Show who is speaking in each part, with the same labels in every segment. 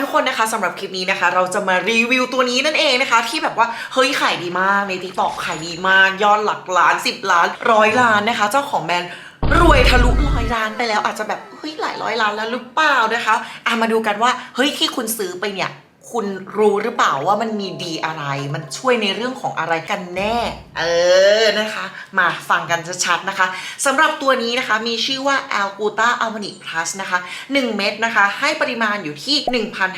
Speaker 1: ทุกคนนะคะสำหรับคลิปนี้นะคะ เราจะมารีวิวตัวนี้นั่นเองนะคะ ที่แบบว่าเฮ้ยขายดีมากในทิกตอกขายดีมากยอดหลักล้าน 10 ล้านร้อยล้านนะคะ เจ้าของแบรนด์รวยทะลุร้อยล้านไปแล้วอาจจะแบบเฮ้ยหลายร้อยล้านแล้วหรือเปล่านะคะอะมาดูกันว่าเฮ้ยที่คุณซื้อไปเนี่ย คุณรู้หรือเปล่าว่ามันมีดีอะไร มันช่วยในเรื่องของอะไรกันแน่ เออนะคะ มาฟังกันชัดๆนะคะสำหรับตัวนี้นะคะมีชื่อว่า a l g u t a a l m a n i c Plus นะคะ 1 เม็ดนะคะ ให้ปริมาณอยู่ที่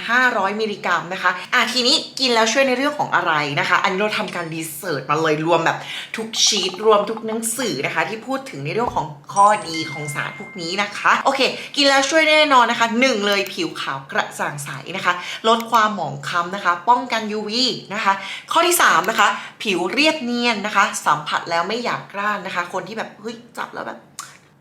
Speaker 1: 1,500 มิลลิกรัมนะคะอะทีนี้กินแล้วช่วยในเรื่องของอะไรนะคะ อันนี้เราทำการรีเสิร์ชมาเลยรวมแบบทุกชีตรวมทุกหนังสือนะคะ ที่พูดถึงในเรื่องของข้อดีของสารพวกนี้นะคะโอเค กินแล้วช่วยแน่นอนนะคะหนึ่งเลยผิวขาวกระจ่างใสนะคะ ลดความหมองคล้ำนะคะ ป้องกัน UV นะคะ ข้อที่3นะคะ ผิวเรียบเนียนนะคะ สัมผัสแล้วไม่หยาบกร้านนะคะ คนที่แบบเฮ้ยจับแล้วแบบ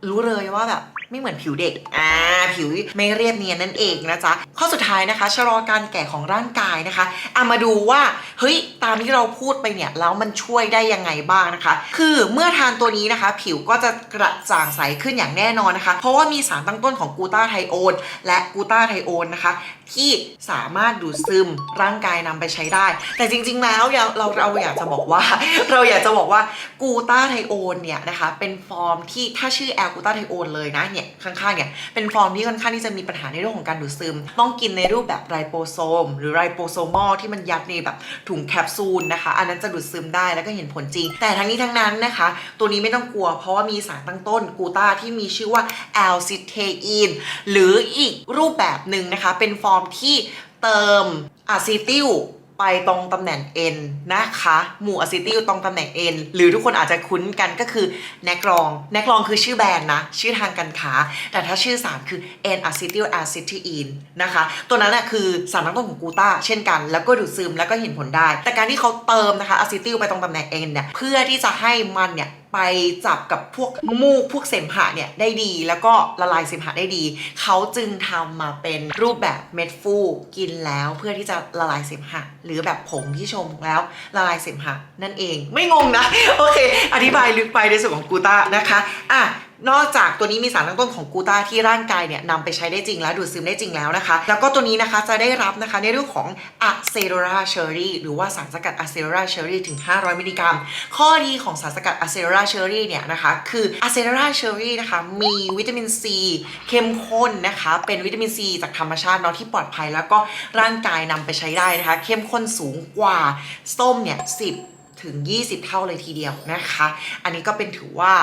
Speaker 1: รู้เลยว่าแบบไม่เหมือนผิวเด็ก อ่า ผิวไม่เรียบเนียนนั่นเองนะจ๊ะ ข้อสุดท้ายนะคะ ชะลอการแก่ของร่างกายนะคะเอามาดูว่า เฮ้ย ตามที่เราพูดไปเนี่ย แล้วมันช่วยได้ยังไงบ้างนะคะ คือเมื่อทานตัวนี้นะคะ ผิวก็จะกระจ่างใสขึ้นอย่างแน่นอนนะคะ เพราะว่ามีสารตั้งต้นของกูตาไทโอนและกูตาไทโอนนะคะ ที่สามารถดูดซึมร่างกายนำไปใช้ได้ แต่จริง ๆ แล้วเราเราเราอยากจะบอกว่า เราอยากจะบอกว่ากูตาไทโอนเนี่ยนะคะ เป็นฟอร์มที่ถ้าชื่อแอลกูต้าไทโอนเลยนะเนี่ยข้างๆเนี่ยเป็นฟอร์มที่ค่อนข้างที่จะมีปัญหาในเรื่องของการดูดซึม ต้องกินในรูปแบบไรโปโซม หรือไรโปโซมอลที่มันยัดในแบบถุงแคปซูลนะคะ อันนั้นจะดูดซึมได้แล้วก็เห็นผลจริง แต่ทั้งนี้ทั้งนั้นนะคะ ตัวนี้ไม่ต้องกลัวเพราะว่ามีสารตั้งต้นกูต้าที่มีชื่อว่าแอลซิเทอีนหรืออีกรูปแบบหนึ่งนะคะ เป็นฟอร์มที่เติมอะซิติล ไปตรงตำแหน่ง N นะคะ หมู่อะซิติลตรงตำแหน่ง N หรือทุกคนอาจจะคุ้นกันก็คือแนกรอง แนกรองคือชื่อแบรนด์นะ ชื่อทางการค้า แต่ถ้าชื่อสารคือ N acetyl acetylene นะคะ ตัวนั้นน่ะคือสารตั้งต้นของกูต้าเช่นกัน แล้วก็ดูดซึมแล้วก็เห็นผลได้ แต่การที่เขาเติมนะคะอะซิติลไปตรงตำแหน่ง N เนี่ย เพื่อที่จะให้มันเนี่ย ไปจับกับพวกมูกพวกเสมหะเนี่ยได้ดี แล้วก็ละลายเสมหะได้ดี เขาจึงทำมาเป็นรูปแบบเม็ดฟูกินแล้วเพื่อที่จะละลายเสมหะ หรือแบบผงที่ชมแล้วละลายเสมหะนั่นเองไม่งงนะ โอเค อธิบายลึกไปในส่วนของกูตานะคะอะ นอกจากตัวนี้มีสารตั้งต้นของกูตาที่ร่างกายเนี่ยนำไปใช้ได้จริงแล้วดูดซึมได้จริงแล้วนะคะ แล้วก็ตัวนี้นะคะจะได้รับนะคะในเรื่องของอะเซโรราเชอรี่หรือว่าสารสกัดอะเซโรราเชอรี่ถึง 500 มิลลิกรัม ข้อดีของสารสกัดอะเซโรราเชอรี่เนี่ยนะคะคืออะเซโรราเชอรี่นะคะมีวิตามินซีเข้มข้นนะคะเป็นวิตามินซีจากธรรมชาติเนาะที่ปลอดภัยแล้วก็ร่างกายนำไปใช้ได้นะคะเข้มข้นสูงกว่าส้มเนี่ย10 ถึง 20 เท่าเลยทีเดียวนะคะ อันนี้ก็เป็นถือว่า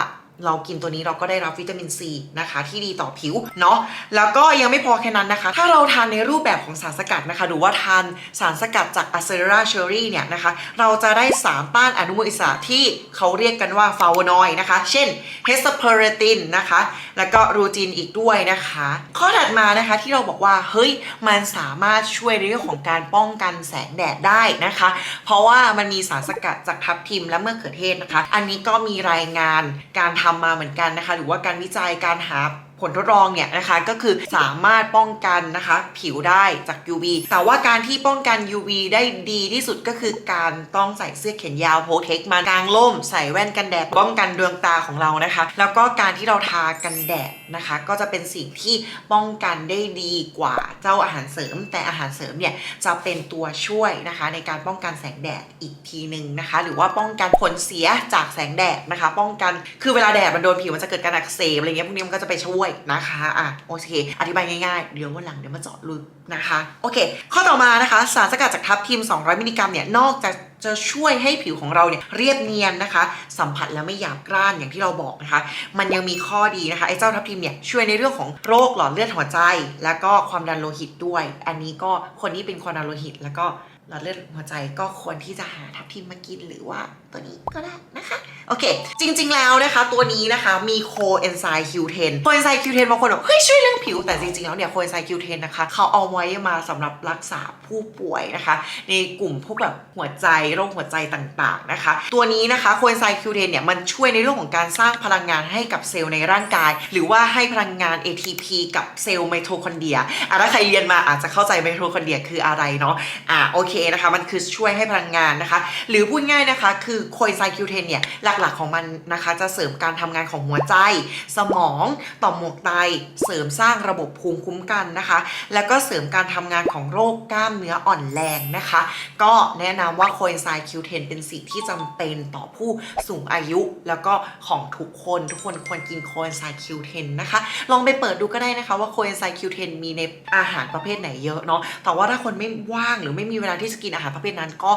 Speaker 1: เรากินตัวนี้เราก็ได้รับวิตามินซีนะคะ ที่ดีต่อผิวเนาะแล้วก็ยังไม่พอแค่นั้นนะคะ ถ้าเราทานในรูปแบบของสารสกัดนะคะ หรือว่าทานสารสกัดจากอะเซราเชอรี่เนี่ยนะคะ เราจะได้สารต้านอนุมูลอิสระที่เขาเรียกกันว่าฟลาโวนอยด์นะคะ เช่นเฮสเปอร์ตินนะคะ แล้วก็รูจินอีกด้วยนะคะ ข้อถัดมานะคะที่เราบอกว่าเฮ้ยมันสามารถช่วยในเรื่องของการป้องกันแสงแดดได้นะคะ เพราะว่ามันมีสารสกัดจากทับทิมและเมะเขือเทศนะคะ อันนี้ก็มีรายงานการทำมาเหมือนกันนะคะ หรือว่าการวิจัยการหา ผลทดลองเนี่ยนะคะก็คือสามารถป้องกันนะคะผิวได้จาก UV แต่ว่าการที่ป้องกัน UV ได้ดีที่สุดก็คือการต้องใส่เสื้อแขนยาวโพเทคมากลางร่ม ใส่แว่นกันแดดป้องกันดวงตาของเรานะคะ แล้วก็การที่เราทากันแดดนะคะ ก็จะเป็นสิ่งที่ป้องกันได้ดีกว่าเจ้าอาหารเสริม แต่อาหารเสริมเนี่ยจะเป็นตัวช่วยนะคะ ในการป้องกันแสงแดดอีกทีหนึ่งนะคะ หรือว่าป้องกันผลเสียจากแสงแดดนะคะ ป้องกันคือเวลาแดดมันโดนผิวมันจะเกิดการอักเสบอะไรเงี้ยพวกนี้มันก็จะไปช่วยนะคะอะโอเค อธิบายง่ายๆ เดี๋ยววันหลังเดี๋ยวมาเจาะลึกนะคะ โอเค ข้อต่อมานะคะ สารสกัดจากทับทิม 200 มิลลิกรัมเนี่ย นอกจากจะช่วยให้ผิวของเราเนี่ยเรียบเนียนนะคะ สัมผัสแล้วไม่หยาบกร้านอย่างที่เราบอกนะคะ มันยังมีข้อดีนะคะไอ้เจ้าทับทิมเนี่ยช่วยในเรื่องของโรคหลอดเลือดหัวใจ แล้วก็ความดันโลหิตด้วย อันนี้ก็คนที่เป็นความดันโลหิต แล้วก็หลอดเลือดหัวใจก็ควรที่จะหาทับทิมมากินหรือว่าตัวนี้ก็ได้นะคะ โอเค จริง ๆ แล้วนะคะ ตัวนี้นะคะมีโคเอนไซม์ Q10 โคเอนไซม์ Q10 บางคนบอกเฮ้ยช่วยเรื่องผิวแต่จริง ๆ แล้วเนี่ยโคเอนไซม์ Q10 นะคะเขาเอาไว้มาสำหรับรักษาผู้ป่วยนะคะ ในกลุ่มพวกแบบหัวใจโรคหัวใจต่างๆนะคะ ตัวนี้นะคะโคเอนไซม์ Q10 เนี่ยมันช่วยในเรื่องของการสร้างพลังงานให้กับเซลล์ในร่างกาย หรือว่าให้พลังงาน ATP กับเซลล์ไมโทคอนเดรียอะถ้าใครเรียนมาอาจจะเข้าใจไมโทคอนเดรียคืออะไรเนาะอะโอเคนะคะ มันคือช่วยให้พลังงานนะคะ หรือพูดง่ายนะคะ คือโคเอนไซคิวเทนเนี่ยหลักๆของมันนะคะ จะเสริมการทำงานของหัวใจ สมองต่อมหมวกไต เสริมสร้างระบบภูมิคุ้มกันนะคะ แล้วก็เสริมการทำงานของโรคกล้ามเนื้ออ่อนแรงนะคะ ก็แนะนำว่าโคเอนไซคิวเทนเป็นสิ่งที่จำเป็นต่อผู้สูงอายุ แล้วก็ของทุกคนทุกคนควรกินโคเอนไซคิวเทนนะคะ ลองไปเปิดดูก็ได้นะคะว่าโคเอนไซม์ Q10 มีในอาหารประเภทไหนเยอะเนาะแต่ว่าถ้าคนไม่ว่างหรือไม่มีเวลาที่จะกินอาหารประเภทนั้น ก็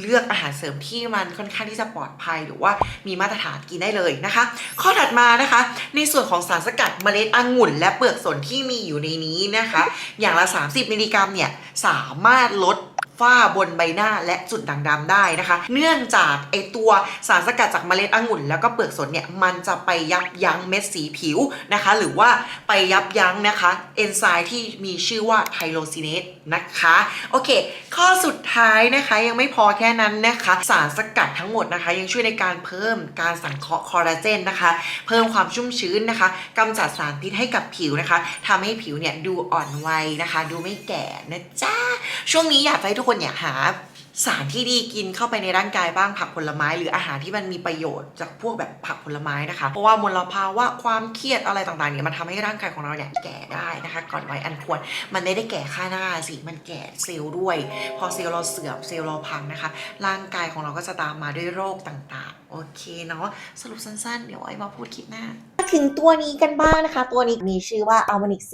Speaker 1: เลือกอาหารเสริมที่มันค่อนข้างที่จะปลอดภัยหรือว่ามีมาตรฐานกินได้เลยนะคะ ข้อถัดมานะคะ ในส่วนของสารสกัดเมล็ดองุ่น และเปลือกสนที่มีอยู่ในนี้นะคะ อย่างละ 30 มิลลิกรัมเนี่ยสามารถลด ฝ้าบนใบหน้าและจุดด่างดำได้นะคะ เนื่องจากไอตัวสารสกัดจากเมล็ดองุ่น แล้วก็เปลือกสนเนี่ยมันจะไปยับยั้งเม็ดสีผิวนะคะ หรือว่าไปยับยั้งนะคะเอนไซม์ที่มีชื่อว่าไทโรซินเนตนะคะโอเค ข้อสุดท้ายนะคะยังไม่พอแค่นั้นนะคะ สารสกัดทั้งหมดนะคะ ยังช่วยในการเพิ่มการสังเคราะห์คอลลาเจนนะคะ เพิ่มความชุ่มชื้นนะคะกำจัดสารพิษให้กับผิวนะคะทำให้ผิวเนี่ยดูอ่อนวัยนะคะ ดูไม่แก่นะจ๊ะช่วงนี้อยากให้ทุกคนเนี่ยหาสารที่ดีกินเข้าไปในร่างกายบ้างผักผลไม้หรืออาหารที่มันมีประโยชน์จากพวกแบบผักผลไม้นะคะ เพราะว่ามลภาวะความเครียดอะไรต่างๆเนี่ยมันทำให้ร่างกายของเราเนี่ยแก่ได้นะคะ ก่อนวัยอันควรมันไม่ได้แก่ค่าหน้าสิมันแก่เซลล์ด้วย พอเซลล์เราเสื่อมเซลล์เราพังนะคะ ร่างกายของเราก็จะตามมาด้วยโรคต่างๆโอเคเนาะสรุปสั้นๆ เดี๋ยวไอ้มาพูดคลิปหน้า
Speaker 2: มาถึงตัวนี้กันบ้างนะคะ ตัวนี้มีชื่อว่า a l m o n i c C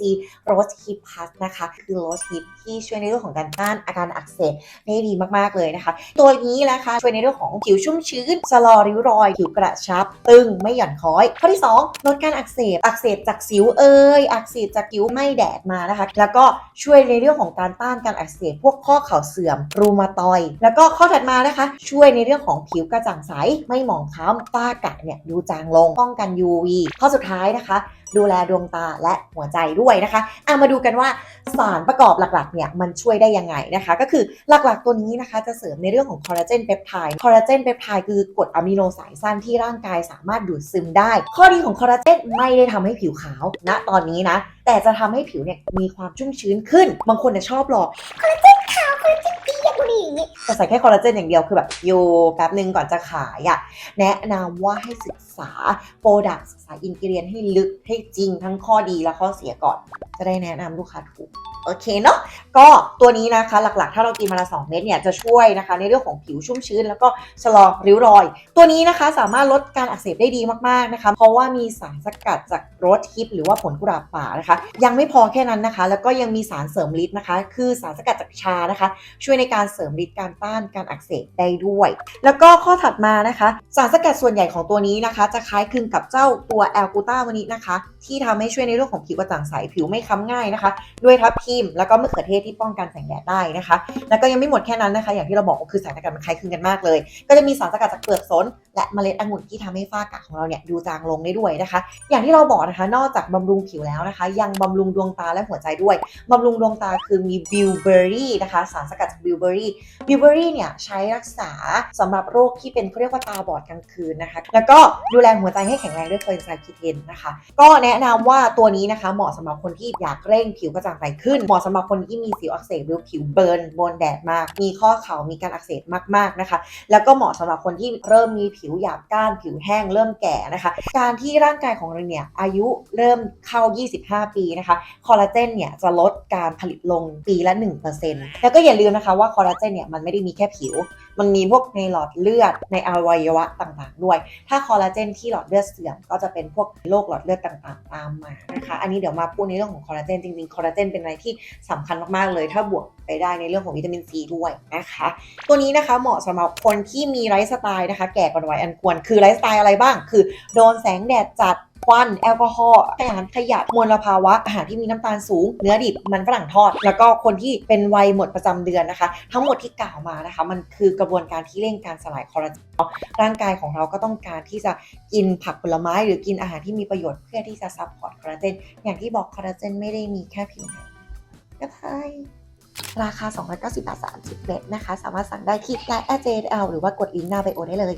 Speaker 2: Rose Hip Plus นะคะ คือ Rose Hip ที่ช่วยในเรื่องของการต้านอาการอักเสบได้ดีมากๆเลยนะคะ ตัวนี้นะคะช่วยในเรื่องของผิวชุ่มชื้นชะลอริ้วรอย ผิวกระชับ ตึงไม่หย่อนคล้อย ข้อที่ 2 ลดการอักเสบ อักเสบจากสิวเอ่ยอักเสบจากผิวไม่แดดมานะคะ แล้วก็ช่วยในเรื่องของการต้านการอักเสบพวกข้อเข่าเสื่อมรูมาตอย แล้วก็ข้อถัดมานะคะ ช่วยในเรื่องของผิวกระจ่างใสไม่หมองคล้ำฝ้ากระเนี่ยดูจางลงป้องกัน UV ข้อสุดท้ายนะคะ ดูแลดวงตาและหัวใจด้วยนะคะเอามาดูกันว่าสารประกอบหลักๆเนี่ยมันช่วยได้ยังไงนะคะ ก็คือหลักๆตัวนี้นะคะจะเสริมในเรื่องของคอลลาเจนเปปไทด์คอลลาเจนเปปไทด์คือกรดอะมิโนสายสั้นที่ร่างกายสามารถดูดซึมได้ ข้อดีของคอลลาเจนไม่ได้ทำให้ผิวขาวณตอนนี้นะ แต่จะทำให้ผิวเนี่ยมีความชุ่มชื้นขึ้น บางคนเนี่ยชอบหรอกคอลลาเจนขาวคอลลาเจน เปียกอะไรอย่างงี้แต่ใส่แค่คอลลาเจนอย่างเดียวคือแบบโยแป๊บนึงก่อนจะขายอะแนะนำว่าให้ศึกษาโปรดักต์ศึกษาอินกิเลียนให้ลึกให้จริงทั้งข้อดีและข้อเสียก่อน จะได้แนะนำลูกค้าถูกโอเคเนาะก็ตัวนี้นะคะหลักๆ ถ้าเรากินมาละ2เม็ดเนี่ยจะช่วยนะคะ ในเรื่องของผิวชุ่มชื้น แล้วก็ชะลอริ้วรอย ตัวนี้นะคะสามารถลดการอักเสบได้ดีมากๆนะคะ เพราะว่ามีสารสกัดจากโรสฮิปหรือว่าผลกุหลาบป่านะคะ ยังไม่พอแค่นั้นนะคะ แล้วก็ยังมีสารเสริมฤทธิ์นะคะ คือสารสกัดจากชานะคะ ช่วยในการเสริมฤทธิ์การต้านการอักเสบได้ด้วย แล้วก็ข้อถัดมานะคะ สารสกัดส่วนใหญ่ของตัวนี้นะคะ จะคล้ายคลึงกับเจ้าตัวแอลกูต้าวานิชนะคะ ที่ทำให้ช่วยในเรื่องของผิวกระจ่างใสผิวไม่ค้ำง่ายนะคะ ด้วยทับทิมแล้วก็มะเขือเทศที่ป้องกันแสงแดดได้นะคะ แล้วก็ยังไม่หมดแค่นั้นนะคะ อย่างที่เราบอกก็คือสารสกัดมันคล้ายคลึงกันมากเลย ก็จะมีสารสกัดจากเปลือกสน และเมล็ดองุ่นที่ทำให้ฝ้ากระของเราเนี่ยดูจางลงได้ด้วยนะคะ อย่างที่เราบอกนะคะ นอกจากบำรุงผิวแล้วนะคะ ยังบำรุงดวงตาและหัวใจด้วยบำรุงดวงตาคือมีบิวเบอรี่นะคะ สารสกัดจากบิวเบอรบิวเบอรี่เนี่ยใช้รักษาสำหรับโรคที่เป็นเขาเรียกว่าตาบอดกลางคืนนะคะ แล้วก็ดูแลหัวใจให้แข็งแรงด้วยโคเอนไซม์คีเทนนะคะ ก็แนะนำว่าตัวนี้นะคะเหมาะสำหรับคนที่อยากเร่งผิวกระจ่างใสขึ้น เหมาะสำหรับคนที่มีสิวอักเสบหรือผิวเบิร์นบนแดดมาก มีข้อเข่ามีการอักเสบมากๆนะคะ แล้วก็เหมาะสำหรับคนที่เริ่มมีผิวหยาบก้านผิวแห้งเริ่มแก่นะคะ การที่ร่างกายของเราเนี่ยอายุเริ่มเข้า 25 ปีนะคะคอลลาเจนเนี่ยจะลดการผลิตลงปีละ 1%แล้วก็อย่าลืมนะคะว่าคอลลาเจนเนี่ยมันไม่ได้มีแค่ผิว มันมีพวกในหลอดเลือดในอวัยวะต่างๆ ด้วย ถ้าคอลลาเจนที่หลอดเลือดเสื่อมก็จะเป็นพวกโรคหลอดเลือดต่างๆ ตามมานะคะ อันนี้เดี๋ยวมาพูดในเรื่องของคอลลาเจนจริงๆ คอลลาเจนเป็นอะไรที่สำคัญมากๆเลย ถ้าบวกไปได้ในเรื่องของวิตามินซีด้วยนะคะ ตัวนี้นะคะเหมาะสำหรับคนที่มีไลฟ์สไตล์นะคะ แก่ก่อนวัยอันควร คือไลฟ์สไตล์อะไรบ้าง คือโดนแสงแดดจัด ควันแอลกอฮอล์อาหารขยะมลภาวะอาหารที่มีน้ำตาลสูง เนื้อดิบมันฝรั่งทอด แล้วก็คนที่เป็นวัยหมดประจำเดือนนะคะ ทั้งหมดที่กล่าวมานะคะ มันคือกระบวนการที่เร่งการสลายคอลลาเจนร่างกายของเราก็ต้องการที่จะกินผักผลไม้ หรือกินอาหารที่มีประโยชน์เพื่อที่จะซัพพอร์ตคอลลาเจนอย่างที่บอกคอลลาเจนไม่ได้มีแค่ผิวหนังก็ใช่ราคา 290บาท30เม็ดนะคะ สามารถสั่งได้ที่ไลน์ @jl หรือว่ากดลิงก์หน้าไบโอได้เลย